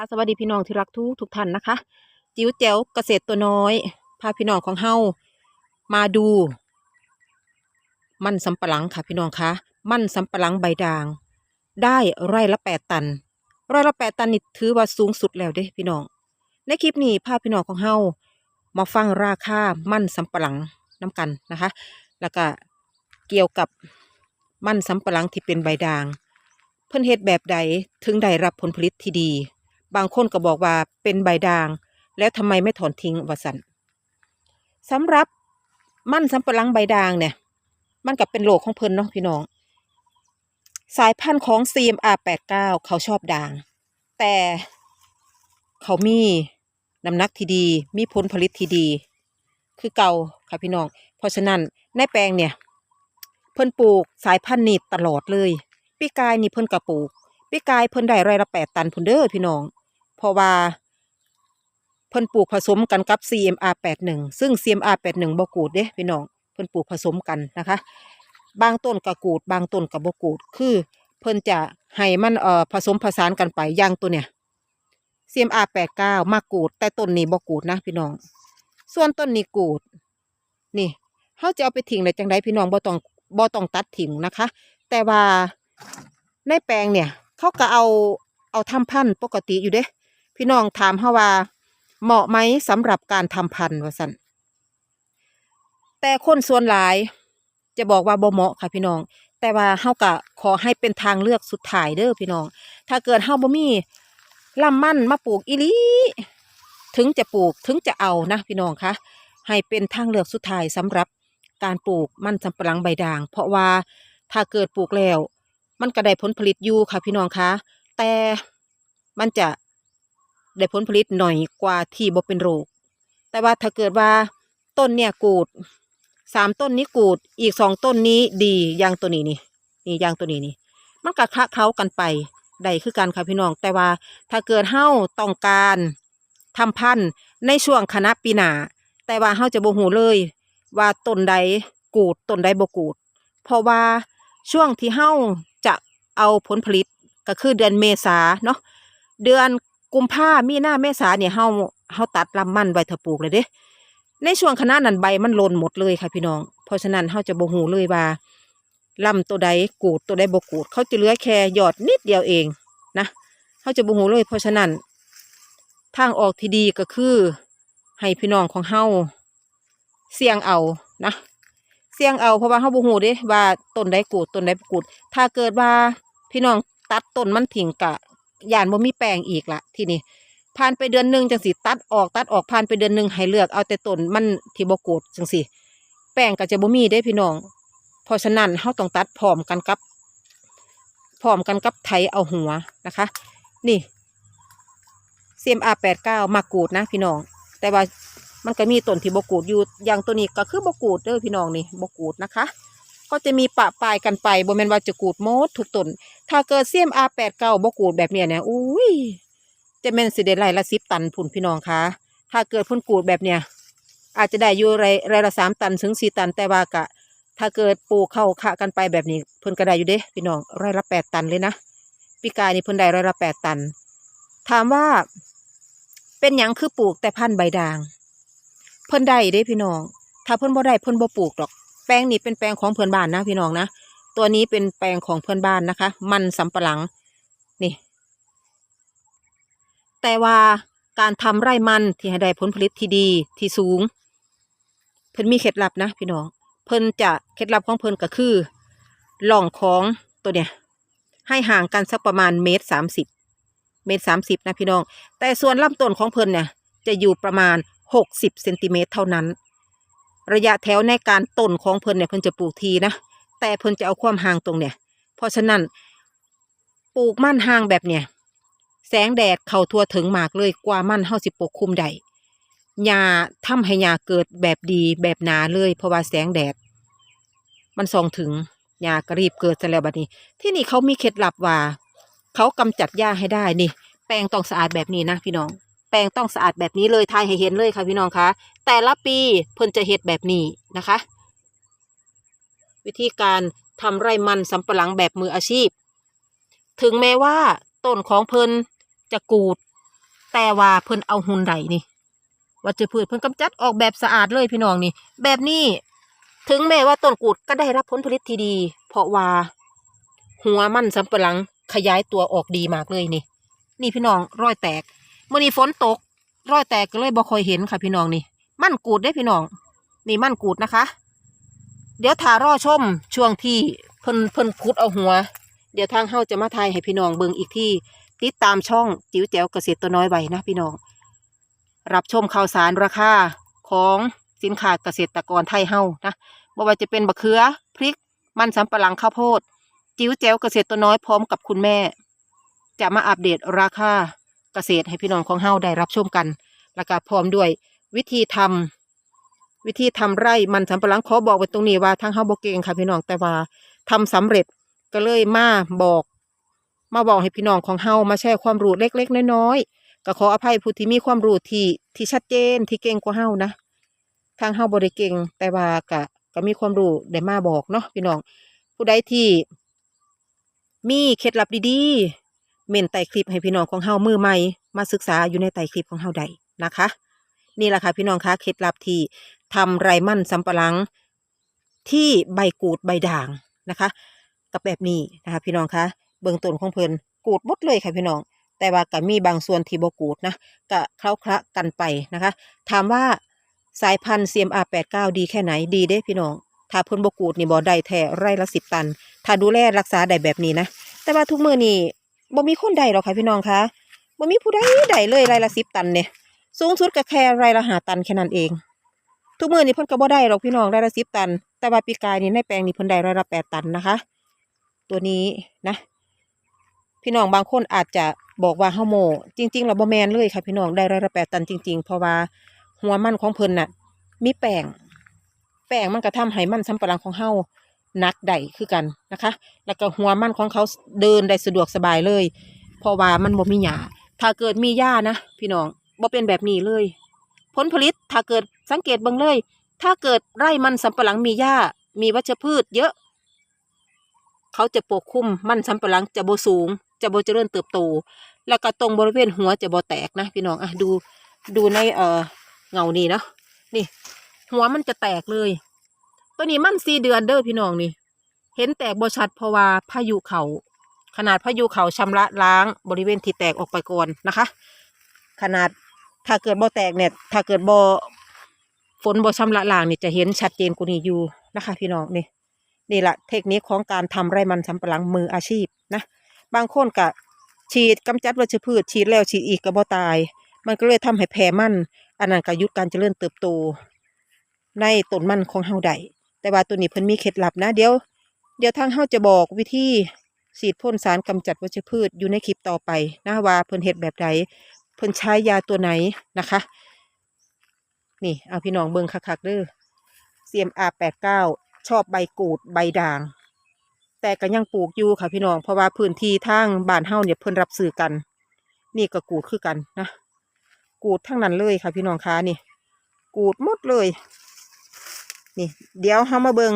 ะสวัสดีพี่น้องที่รักทุกทุกท่านนะคะ จิ๋วแจ๋วเกษตรตัวน้อย พาพี่น้องของเฮามาดู มันสำปะหลังค่ะพี่น้องคะมันสำปะหลังใบด่าง ได้ไร่ละแปดตันไร่ละแปดตันนี่ถือว่าสูงสุดแล้วเด้พี่น้อง ในคลิปนี้พาพี่น้องของเฮามาฟังราคามันสำปะหลังน้ำกันนะคะ แล้วก็เกี่ยวกับมันสำปะหลังที่เป็นใบด่าง เพิ่นเฮ็ดแบบใดถึงได้รับผลผลิตที่ดี บางคนก็บอกว่าเป็นใบด่าง แล้วทำไมไม่ถอนทิ้งว่าสันสำหรับมันสำปะหลังใบด่างเนี่ย มันกับเป็นโรคของเพิ่นเนาะพี่น้อง สายพันธุ์ของ CMR89 เขาชอบด่าง แต่เขามีน้ำหนักที่ดีมีผลผลิตที่ดี คือเก่าค่ะพี่น้อง เพราะฉะนั้นในแปลงเนี่ย เพิ่นปลูกสายพันธุ์นี้ตลอดเลย ปีกายนี่เพิ่นก็ปลูก ปีกายเพิ่นได้ไร่ละแปดตันพุ่นเด้อพี่น้อง เพราะว่าเพิ่นปลูกผสมกันกับ CMR81 ซึ่ง CMR81 บ่กูดเด้พี่น้อง เพิ่นปลูกผสมกันนะคะ บางต้นก็กูด บางต้นก็บ่กูด คือ เพิ่นจะให้มันเอ่อผสมผสานกันไปอย่างตัวเนี่ย CMR89 มากูด แต่ต้นนี้บ่กูดนะพี่น้อง ส่วนต้นนี้กูด นี่เฮาจะเอาไปทิ้งได้จังไดพี่น้องบ่ต้องบ่ต้องตัดทิ้งนะคะ แต่ว่าในแปลงเนี่ย เขาก็เอาเอาทำพันธุ์ปกติอยู่เด้ พี่น้องถามเฮาว่า เหมาะไหมสำหรับการทำพันธุ์ว่าซั่นแต่คนส่วนหลาย จะบอกว่าบ่เหมาะค่ะพี่น้อง แต่ว่าเฮาก็ขอให้เป็นทางเลือกสุดท้ายเด้อพี่น้อง ถ้าเกิดเฮาบ่มีลำมันมาปลูกอีลีถึงจะปลูกถึงจะเอานะพี่น้องคะให้เป็นทางเลือกสุดท้ายสำหรับการปลูกมันสำปะหลังใบด่าง เพราะว่าถ้าเกิดปลูกแล้ว มันก็ได้ผลผลิตอยู่ค่ะพี่น้องคะแต่มันจะได้ผลผลิตหน่อยกว่าที่บ่เป็นโรค แต่ว่าถ้าเกิดว่าต้นเนี่ยกูดสามต้นนี้กูดอีกสองต้นนี้ดีอย่างตัวนี้นี่นี่อย่างตัวนี้นี่ มันก็คละเคล้ากันไปได้คือกันค่ะพี่น้อง แต่ว่าถ้าเกิดเฮาต้องการทำพันธุ์ในช่วงคณะปีหนาแต่ว่าเฮาจะโบ่ฮู้เลย ว่าต้นใดกูดต้นใดบ่กูด เพราะว่า ช่วงที่เฮาจะเอาผลผลิตก็คือเดือนเมษาเนาะเดือนกุมภามีนาเมษาเนี่ยเฮาเฮาตัดลำมันไว้ถ้าปลูกเลยเด้ในช่วงคณะนั้นใบมันหล่นหมดเลยค่ะพี่น้อง เพราะฉะนั้นเฮาจะบ่ฮู้เลยว่าลำตัวใดกูดตัวใดบ่กูด เขาจะเหลือแค่ยอดนิดเดียวเองนะเฮาจะบ่ฮู้เลย เพราะฉะนั้น ทางออกที่ดีก็คือ ให้พี่น้องของเฮาเสี่ยงเอานะ เสี่ยงเอาเพราะว่าเฮาบ่ฮู้เด้ว่าต้นใดกูดต้นใดบ่กูด ถ้าเกิดว่าพี่น้องตัดต้นมันทิ้งกะย่านบ่มีแปลงอีกละทีนี้ผ่านไปเดือนหนึ่งจังสิตัดออกตัดออกผ่านไปเดือนหนึ่งให้เลือกเอาแต่ต้นมันที่บ่กูดจังสิแป้งก็จะบ่มีเด้พี่น้องเพราะฉะนั้นเฮาต้องตัดพร้อมกันกับพร้อมกันกับไถเอาหัวนะคะ นี่ CMR89 มากูดนะพี่น้อง แต่ว่า มันก็มีต้นที่บกูดอยู่อย่างตัวนี้ก็คือบกูดเด้อพี่น้องนี่บกูดนะคะ ก็จะมีปะปลายกันไปบ่แมนว่าจะกูดหมดทุกต้นถ้าเกิด CMR89 บกูดแบบเนี้ยเนี่ยอุ้ยจะแมนสิได้ไรละ10ตันพุ่นพี่น้องคะถ้าเกิดพุ่นกูดแบบเนี้ยอาจจะได้อยู่ไรไรละสามตันถึงสี่ตันแต่ว่ากะ ถ้าเกิดปลูกเข้าขะกันไปแบบนี้เพิ่นก็ได้อยู่เด้พี่น้องไรละแปดตันเลยนะปีกายนี่เพิ่นได้ไรละแปดตัน ถามว่า เป็นยังคือปลูกแต่พันธุ์ใบด่าง เพิ่นได้เด้พี่น้อง ถ้าเพิ่นบ่ได้เพิ่นบ่ปลูกดอก แปลงนี้เป็นแปลงของเพื่อนบ้านนะพี่น้องนะ ตัวนี้เป็นแปลงของเพื่อนบ้านนะคะ มันสำปะหลัง นี่ แต่ว่าการทำไร่มันที่ให้ได้ผลผลิตที่ดีที่สูง เพิ่นมีเคล็ดลับนะพี่น้อง เพิ่นจะเคล็ดลับของเพิ่นก็คือหล่องของตัวเนี้ยให้ห่างกันสักประมาณเมตรสามสิบเมตรสามสิบนะพี่น้อง แต่ส่วนลำต้นของเพิ่นเนี่ยจะอยู่ประมาณ หกสิบเซนติเมตรเท่านั้น ระยะแถวในการต้นของเพิ่นเนี่ยเพิ่นจะปลูกทีนะ แต่เพิ่นจะเอาความห่างตรงเนี่ย เพราะฉะนั้นปลูกมั่นห่างแบบเนี่ย แสงแดดเข้าทั่วถึงมากเลยกว่ามั่นเฮาสิปกคลุมได้หญ้าทำให้หญ้าเกิดแบบดีแบบหนาเลยเพราะว่าแสงแดด มันส่องถึงหญ้ากรีบเกิดซะแล้วบัดนี้ ที่นี่เขามีเคล็ดลับว่า เขากำจัดหญ้าให้ได้นี่ แปลงต้องสะอาดแบบนี้นะพี่น้อง แปลงต้องสะอาดแบบนี้เลยทายให้เห็นเลยค่ะพี่น้องคะแต่ละปีเพิ่นจะเฮ็ดแบบนี้นะคะ วิธีการทำไร่มันสำปะหลังแบบมืออาชีพ ถึงแม้ว่าต้นของเพิ่นจะกูด แต่ว่าเพิ่นเอาหุ่นใดนี่วัชพืชเพิ่นกำจัดออกแบบสะอาดเลยพี่น้องนี่ แบบนี้ถึงแม้ว่าต้นกูดก็ได้รับผลผลิตที่ดี เพราะว่าหัวมันสำปะหลังขยายตัวออกดีมากเลยนี่ นี่พี่น้องรอยแตก มื่อนี้ฝนตกรอยแตกก็เลยบ่ค่อยเห็นค่ะพี่น้องนี่ มั่นกูดได้พี่น้อง นี่มั่นกูดนะคะ เดี๋ยวถารอชมช่วงที่เพิ่นเพิ่นคุดเอาหัว เดี๋ยวทางเฮาจะมาทายให้พี่น้องเบิ่งอีกที่ติดตามช่องจิ๋วแจ๋วเกษตรตัวน้อยไว้นะพี่น้อง รับชมข่าวสารราคาของสินค้าเกษตรกรไทยเฮานะบ่ว่าจะเป็นบะเขือพริก มันสำปะหลังข้าวโพด จิ๋วแจ๋วเกษตรตัวน้อยพร้อมกับคุณแม่ จะมาอัปเดตราคา เกษตรให้พี่น้องของเฮาได้รับชมกัน แล้วก็พร้อมด้วยวิธีทำวิธีทำไร่มันสำปะหลังขอบอกไว้ตรงนี้ว่าทางเฮาบ่เก่งค่ะพี่น้องแต่ว่าทำสำเร็จก็เลยมาบอก มาบอกให้พี่น้องของเฮามาแชร์ความรู้เล็ก ๆ น้อยๆก็ขออภัยผู้ที่มีความรู้ที่ที่ชัดเจนที่เก่งกว่าเฮานะทางเฮาบ่ได้เก่งแต่ว่าก็ก็มีความรู้ได้มาบอกเนาะพี่น้องผู้ใดที่มีเคล็ดลับดีๆ เมนไต่คลิปให้พี่น้องของเฮามือใหม่มาศึกษาอยู่ในไต่คลิปของเฮาใดนะคะ นี่แหละค่ะพี่น้องคะเคล็ดลับที่ทำไรมั่นสำปะหลังที่ใบกูดใบด่างนะคะกับแบบนี้นะคะพี่น้องคะเบื้องต้นของเพลินกูดหมดเลยค่ะพี่น้อง แต่ว่าก็มีบางส่วนที่บกูดนะก็เคล้าคละกันไปนะคะ ถามว่าสายพันธุ์ CMR89 ดีแค่ไหนดีเด้พี่น้อง ถ้าเพิ่นบกูดนี่บ่ได้แท้ไร่ละสิบตัน ถ้าดูแลรักษาได้แบบนี้นะ แต่ว่าทุกมื้อนี่ บ่มีคนใดหรอกค่ะพี่น้องคะบ่มีผู้ใดใดเลยไร่ละสิบตันเนี่ยสูงสุดก็แค่ไร่ละหาตันแค่นั้นเอง ทุกมื้อนี่เพิ่นก็บ่ได้หรอกพี่น้องไร่ละสิบตัน แต่ว่าปีกายนี่ในแปลงนี่เพิ่นได้ไร่ละแปดตันนะคะ ตัวนี้นะ พี่น้องบางคนอาจจะบอกว่าเฮาโมจริงๆแล้วบ่แมนเลยค่ะพี่น้องได้ไร่ละแปดตันจริง ๆ เพราะว่าหัวมันของเพิ่นน่ะ มีแป้งแป้งมันก็ทำให้มันสำปะหลังของเฮา นักได้คือกันนะคะ แล้วก็หัวมันของเขาเดินได้สะดวกสบายเลย เพราะว่ามันบ่มีหญ้าถ้าเกิดมีหญ้านะพี่น้องบ่เป็นแบบนี้เลย ผลผลิตถ้าเกิดสังเกตเบิ่งเลย ถ้าเกิดไร่มันสำปะหลังมีหญ้ามีวัชพืชเยอะ เขาจะปกคลุมมันสำปะหลังจะโบสูง จะโบเจริญเติบโต แล้วก็ตรงบริเวณหัวจะโบแตกนะพี่น้องอะดูดูในเอ่อเงานี่เนาะนี่ หัวมันจะแตกเลย ตัวนี้มันสี่เดือนเด้อพี่น้องนี่ เห็นแตกบ่ชัดเพราะว่าพายุเขาขนาดพายุเขาชำระล้างบริเวณที่แตกออกไปก่อนนะคะ ขนาดถ้าเกิดบ่แตกเนี่ย ถ้าเกิดบ่ฝนบ่ชำระล้างนี่จะเห็นชัดเจนกว่านี้อยู่นะคะ พี่น้องนี่นี่แหละเทคนิคของการทำไร่มันสำปะหลังมืออาชีพนะ บางคนก็ฉีดกำจัดวัชพืชฉีดแล้วฉีดอีกก็บ่ตาย มันก็เลยทำให้แผลมันอันนั้นก็ยุดการเจริญเติบโต ในต้นมันของเฮาได้ แต่ว่าตัวนี้เพิ่นมีเคล็ดลับนะเดี๋ยว เดี๋ยวทางเฮาจะบอกวิธีฉีดพ่นสารกำจัดวัชพืชอยู่ในคลิปต่อไปนะว่าเพิ่นเฮ็ดแบบใดเพิ่นใช้ยาตัวไหนนะคะ นี่เอาพี่น้องเบิ่งคักๆเด้อ CMR 89ชอบใบกูดใบด่าง แต่ก็ยังปลูกอยู่ค่ะพี่น้องเพราะว่าพื้นที่ทางบ้านเฮาเนี่ยเพิ่นรับซื้อกัน นี่ก็กูดคือกันนะ กูดทั้งนั้นเลยค่ะพี่น้องคะนี่ กูดหมดเลย นี่ เดี๋ยวเฮามาเบิง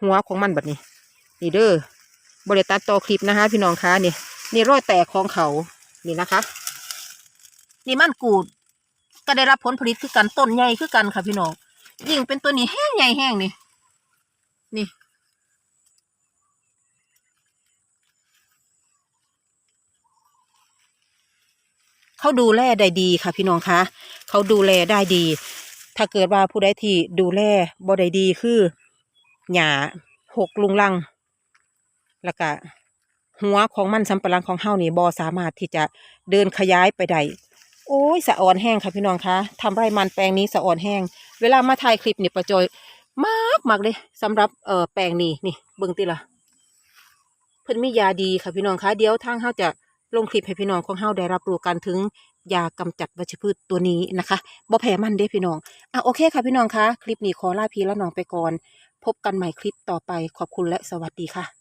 หัวของมันแบบนี้ นี่เด้อบริตัดต่อคลิปนะคะ พี่น้องคะนี่นี่รอยแตกของเขา นี่นะคะ นี่มันกูด ก็ได้รับผลผลิตคือกันต้นใหญ่คือกันค่ะพี่น้อง ยิ่งเป็นตัวนี้แห้งใหญ่แห้งนี่ นี่ เขาดูแลได้ดีค่ะพี่น้องคะ เขาดูแลได้ดี ถ้าเกิดว่าผู้ใดที่ดูแลบ่ได้ดีคือหญ้าหกลุงลัง แล้วก็หัวของมันสำปะหลังของเฮานี่บ่สามารถที่จะเดินขยายไปได้โอ้ยสะอ่อนแห้งค่ะพี่น้องคะทำไร่มันแปลงนี้สะอ่อนแห้ง เวลามาถ่ายคลิปนี่ประจอยมากมากเลยสำหรับเอ่อแปลงนี้นี่เบิ่งติละเพิ่นมียาดีค่ะพี่น้องคะเดี๋ยวทางเฮาจะลงคลิปให้พี่น้องของเฮาได้รับรู้กันถึง ยากำจัดวัชพืชตัวนี้นะคะบ่แพ้มันเด้พี่น้องอะโอเคค่ะพี่น้องคะคลิปนี้ขอลาพี่และน้องไปก่อน พบกันใหม่คลิปต่อไปขอบคุณและสวัสดีค่ะ